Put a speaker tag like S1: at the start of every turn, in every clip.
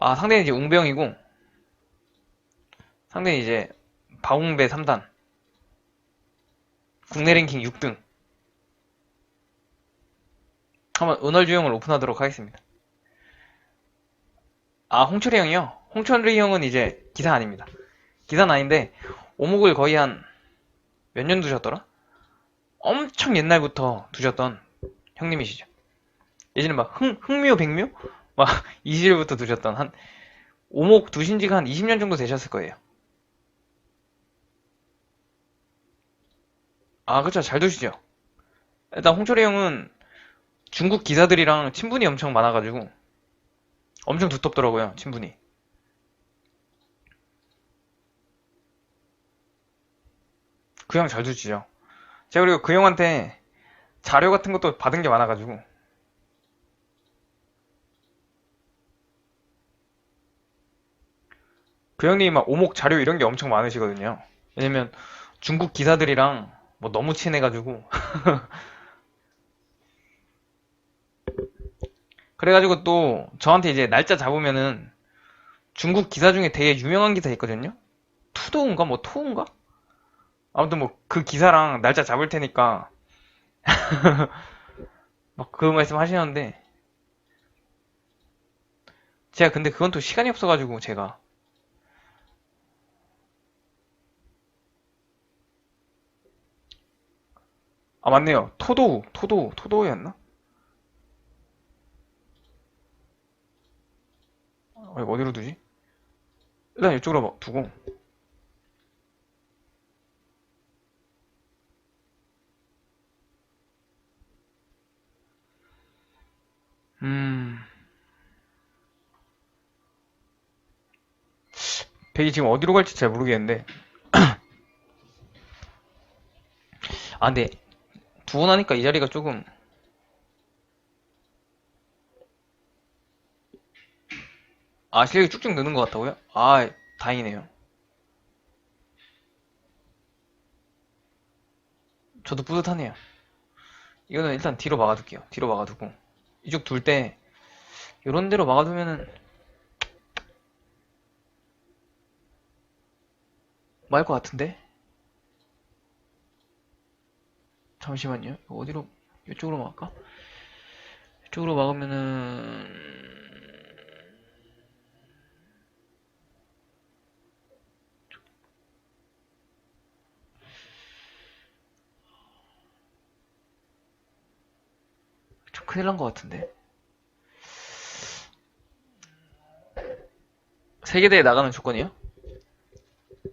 S1: 아, 상대는 이제 웅병이고, 상대는 이제 바웅배 3단. 국내 랭킹 6등. 한번 은월주 형을 오픈하도록 하겠습니다. 아, 홍철이 형이요? 홍철이 형은 이제 기사 아닙니다. 기사는 아닌데, 오목을 거의 한 몇 년 두셨더라? 엄청 옛날부터 두셨던 형님이시죠. 예전에 막 흥, 흥묘, 백묘? 막 이 시절부터 두셨던 한 오목 두신 지가 한 20년 정도 되셨을 거예요. 아, 그쵸. 잘 두시죠. 일단 홍철이 형은 중국 기사들이랑 친분이 엄청 많아가지고 엄청 두텁더라고요, 친분이. 그 형 잘 두시죠. 제가 그리고 그 형한테 자료 같은 것도 받은 게 많아가지고 그 형님이 막 오목 자료 이런 게 엄청 많으시거든요. 왜냐면 중국 기사들이랑 뭐 너무 친해가지고 그래가지고 또 저한테 이제 날짜 잡으면은 중국 기사 중에 되게 유명한 기사 있거든요. 투도인가 뭐 토인가? 아무튼 뭐 그 기사랑 날짜 잡을 테니까 막 그 말씀 하시는데 제가 근데 그건 또 시간이 없어가지고 제가 아 맞네요 토도우 토도우 토도우였나? 어, 이거 어디로 두지? 일단 이쪽으로 막 두고 음 백이 지금 어디로 갈지 잘 모르겠는데 아 근데 나니까 이 자리가 조금. 아 실력이 쭉쭉 느는 것 같다고요? 아 다행이네요. 저도 뿌듯하네요. 이거는 일단 뒤로 막아둘게요. 뒤로 막아두고. 이쪽 둘때 요런 데로 막아두면은 뭐할것 같은데? 잠시만요. 어디로, 이쪽으로 막을까? 이쪽으로 막으면은, 좀 큰일 난 것 같은데? 세계대회 나가는 조건이요?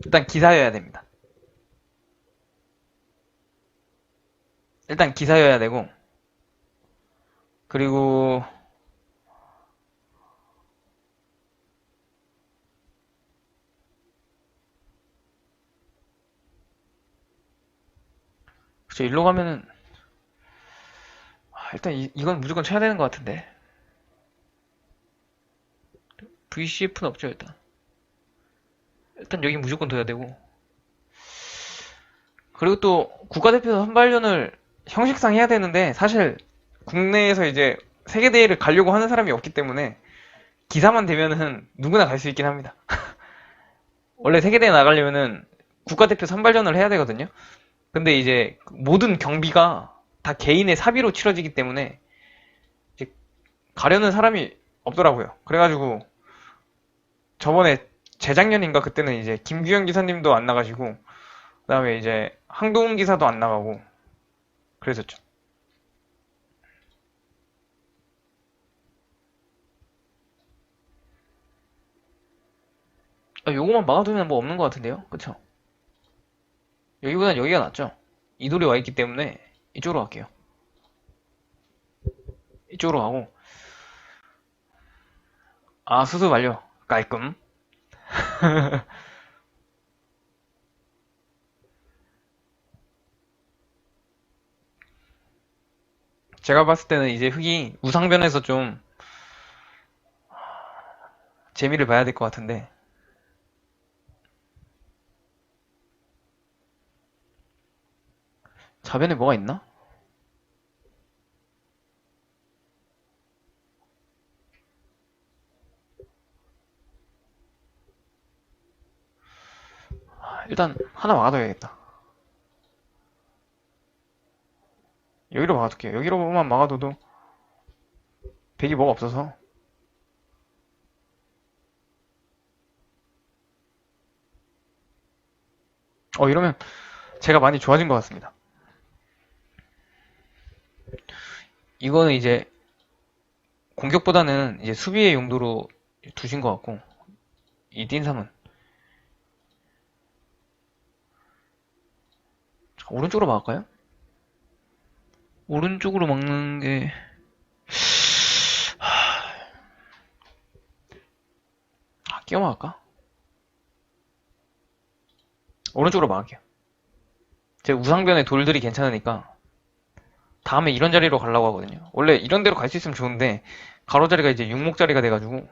S1: 일단 기사여야 됩니다. 일단 기사여야 되고, 그리고, 그쵸, 일로 가면은, 아, 일단 이, 이건 무조건 쳐야 되는 것 같은데. VCF는 없죠, 일단. 일단 여기 무조건 둬야 되고. 그리고 또 국가대표 선발전을 형식상 해야 되는데 사실 국내에서 이제 세계 대회를 가려고 하는 사람이 없기 때문에 기사만 되면은 누구나 갈 수 있긴 합니다. 원래 세계 대회 나가려면은 국가대표 선발전을 해야 되거든요. 근데 이제 모든 경비가 다 개인의 사비로 치러지기 때문에 가려는 사람이 없더라고요. 그래가지고 저번에 재작년인가 그때는 이제 김규현 기사님도 안 나가시고 그다음에 이제 한동훈 기사도 안 나가고 그랬었죠. 아, 요거만 막아두면 뭐 없는 것 같은데요? 그쵸? 여기보단 여기가 낫죠? 이 돌이 와 있기 때문에 이쪽으로 갈게요. 이쪽으로 가고 아 수습 완료 깔끔 제가 봤을 때는 이제 흑이 우상변에서 좀 재미를 봐야 될 것 같은데. 자변에 뭐가 있나? 아, 일단 하나 막아둬야겠다. 여기로 막아둘게요. 여기로만 막아둬도 백이 뭐가 없어서 어 이러면 제가 많이 좋아진 것 같습니다. 이거는 이제 공격보다는 이제 수비의 용도로 두신 것 같고 이 띵삼은 오른쪽으로 막을까요? 오른쪽으로 막는 게 아, 끼워 막을까? 오른쪽으로 막을게요. 제 우상변의 돌들이 괜찮으니까 다음에 이런 자리로 가려고 하거든요. 원래 이런 데로 갈 수 있으면 좋은데 가로 자리가 이제 육목 자리가 돼가지고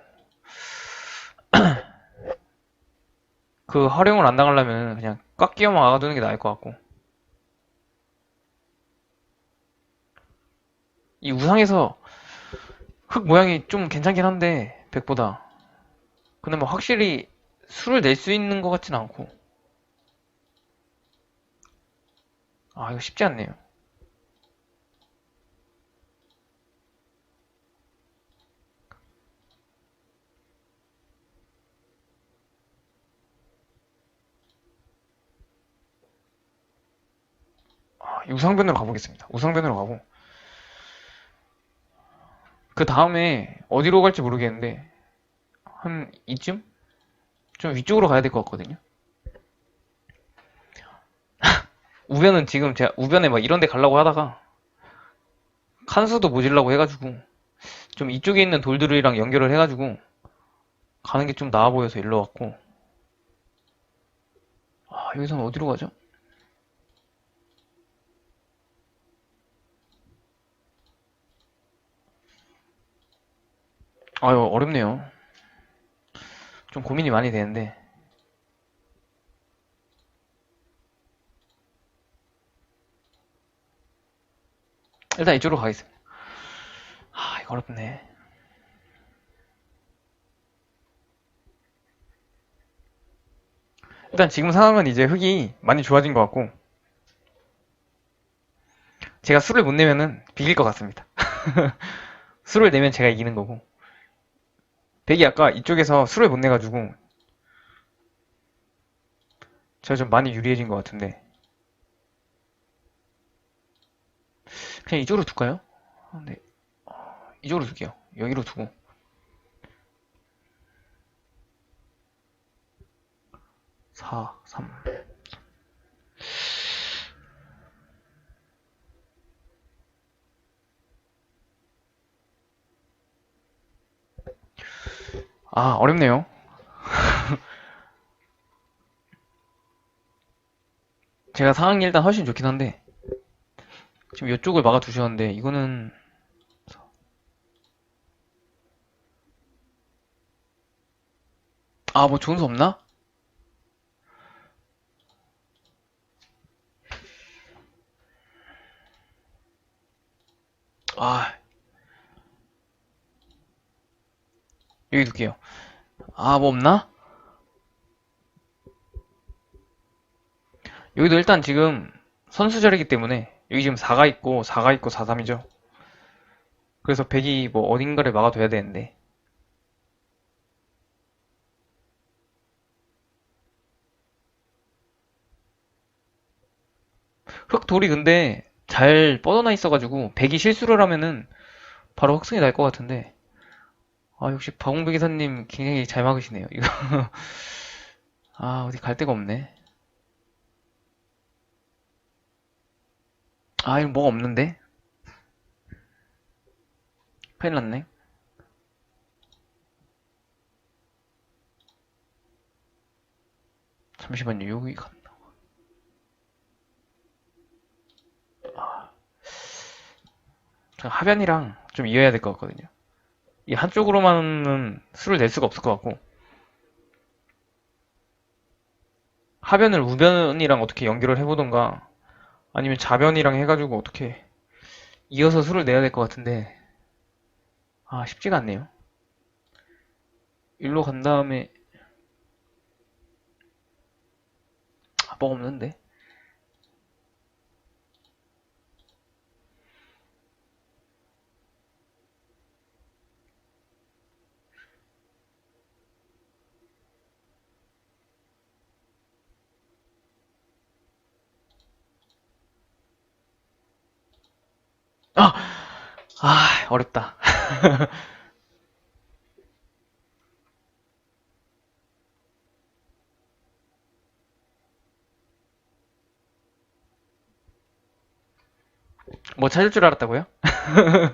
S1: 그 활용을 안 당하려면 그냥 꽉 끼워 막아두는 게 나을 것 같고 이 우상에서 흙 모양이 좀 괜찮긴 한데 백보다 근데 뭐 확실히 수를 낼 수 있는 것 같진 않고 아 이거 쉽지 않네요. 아, 우상변으로 가보겠습니다. 우상변으로 가고 그 다음에 어디로 갈지 모르겠는데 한 이쯤? 좀 위쪽으로 가야 될 것 같거든요. 우변은 지금 제가 우변에 막 이런 데 가려고 하다가 칸수도 모질라고 해가지고 좀 이쪽에 있는 돌들이랑 연결을 해가지고 가는 게 좀 나아 보여서 일로 왔고 아 여기서는 어디로 가죠? 아유 어렵네요. 좀 고민이 많이 되는데 일단 이쪽으로 가겠습니다. 아 이거 어렵네. 일단 지금 상황은 이제 흙이 많이 좋아진 것 같고 제가 술을 못 내면은 비길 것 같습니다. 술을 내면 제가 이기는 거고 백이 아까 이쪽에서 술을 못 내가지고 제가 좀 많이 유리해진 것 같은데 그냥 이쪽으로 둘까요? 아, 네. 어, 이쪽으로 둘게요. 여기로 두고. 사, 삼. 아, 어렵네요. 제가 상황이 일단 훨씬 좋긴 한데, 지금 이쪽을 막아 두셨는데, 이거는, 아, 뭐 좋은 수 없나? 아, 여기 둘게요. 아, 뭐 없나? 여기도 일단 지금 선수 자리이기 때문에, 여기 지금 4가 있고, 4가 있고, 4, 3이죠. 그래서 100이 뭐 어딘가를 막아둬야 되는데, 흑돌이 근데 잘 뻗어나 있어가지고, 100이 실수를 하면은 바로 흑승이 날 것 같은데, 아, 역시 박홍배 기사님 굉장히 잘 막으시네요. 이거. 아, 어디 갈 데가 없네. 아, 이거 뭐가 없는데? 큰일 났네. 잠시만요, 여기 갔나? 저 하변이랑 좀 이어야 될 것 같거든요. 이 한쪽으로만은 수를 낼 수가 없을 것 같고, 하변을 우변이랑 어떻게 연결을 해보던가, 아니면 좌변이랑 해가지고 어떻게 이어서 수를 내야 될 것 같은데, 아, 쉽지가 않네요. 일로 간 다음에, 뭐 없는데? 아! 아, 어렵다. 뭐 찾을 줄 알았다고요?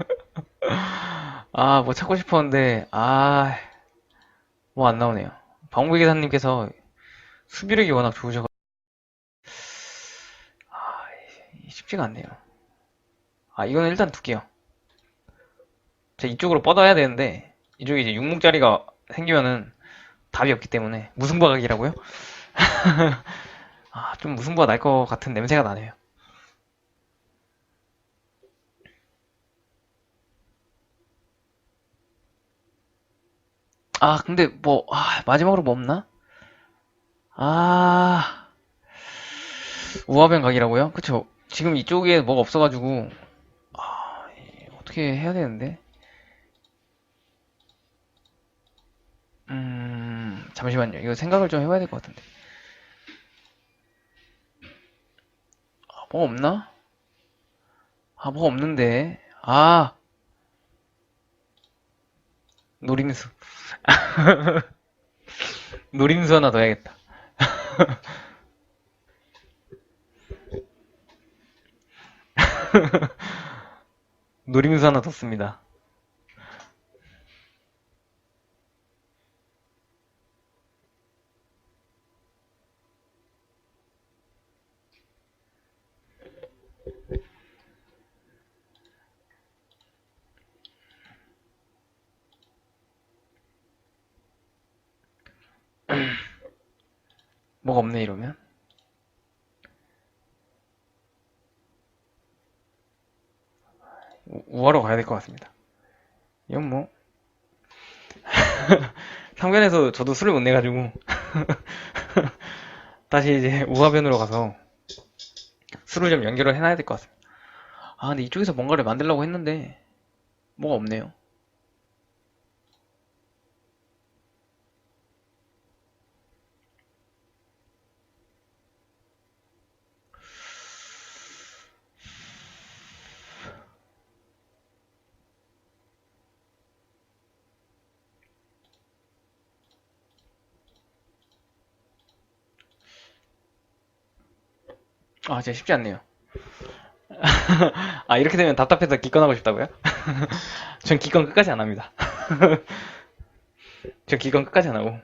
S1: 아, 뭐 찾고 싶었는데, 아, 뭐 안 나오네요. 방구 기사님께서 수비력이 워낙 좋으셔가지고, 아, 쉽지가 않네요. 아, 이거는 일단 둘게요. 제가 이쪽으로 뻗어야 되는데, 이쪽에 이제 육목자리가 생기면은 답이 없기 때문에, 무승부각이라고요? 아, 좀 무승부가 날 것 같은 냄새가 나네요. 아, 근데 뭐, 아, 마지막으로 뭐 없나? 아, 우화변 각이라고요? 그쵸. 지금 이쪽에 뭐가 없어가지고, 아, 이- 어떻게 해야 되는데? 음, 잠시만요. 이거 생각을 좀 해봐야 될 것 같은데. 아, 뭐 없나? 아, 뭐 없는데. 아, 노림수. 노림수 하나 더 해야겠다. 노림수 하나 뒀습니다. 뭐가 없네, 이러면. 우- 우하러 가야 될 것 같습니다. 이건 뭐, 상변에서 저도 술을 못 내가지고, 다시 이제 우하변으로 가서 술을 좀 연결을 해놔야 될 것 같습니다. 아, 근데 이쪽에서 뭔가를 만들려고 했는데, 뭐가 없네요. 아, 진짜 쉽지 않네요. 아, 이렇게 되면 답답해서 기권하고 싶다고요? 전 기권 끝까지 안 합니다. 전 기권 끝까지 안 하고.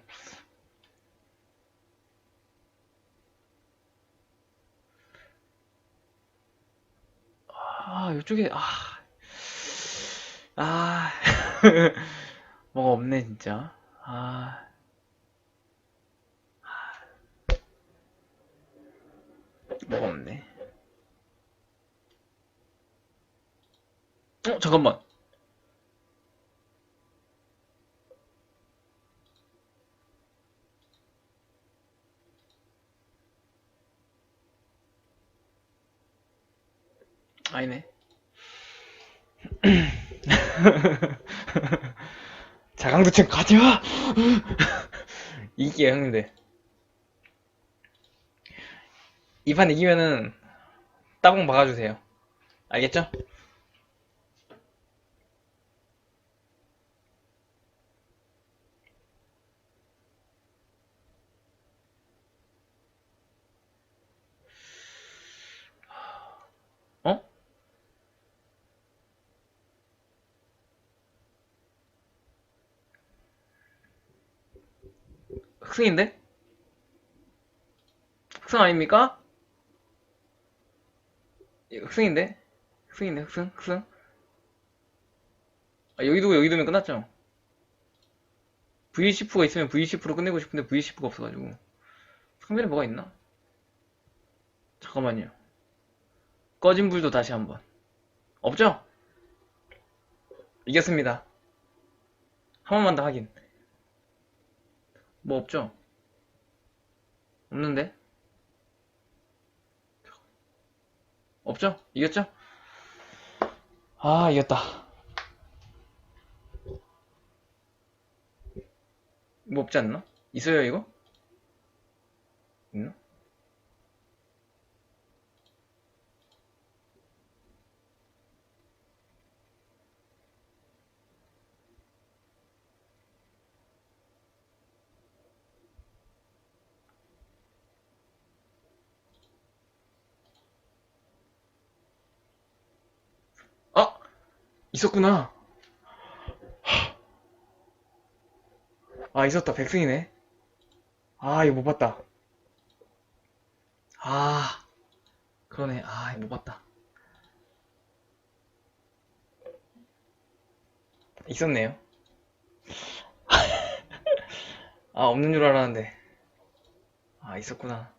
S1: 아, 이쪽에, 아, 아, 뭐가 없네, 진짜. 아, 뭐가 없네. 어, 잠깐만. 아니네. 자강도청 가져와! 이기요, 형님들. 이 판 이기면은, 따봉 박아주세요. 알겠죠? 어? 흑승인데? 흑승 아닙니까? 이거 흑승인데? 흑승인데, 흑승? 흑승? 아, 여기 두고 여기 두면 끝났죠? V10가 있으면 V10로 끝내고 싶은데 V10가 없어가지고. 상면에 뭐가 있나? 잠깐만요. 꺼진 불도 다시 한번. 없죠? 이겼습니다. 한 번만 더 확인. 뭐 없죠? 없는데? 없죠? 이겼죠? 아, 이겼다. 뭐 없지 않나? 있어요, 이거? 있나? 아! 있었구나. 아, 있었다. 백승이네. 아, 이거 못 봤다. 아, 그러네. 아, 이거 못 봤다. 있었네요. 아, 없는 줄 알았는데. 아, 있었구나.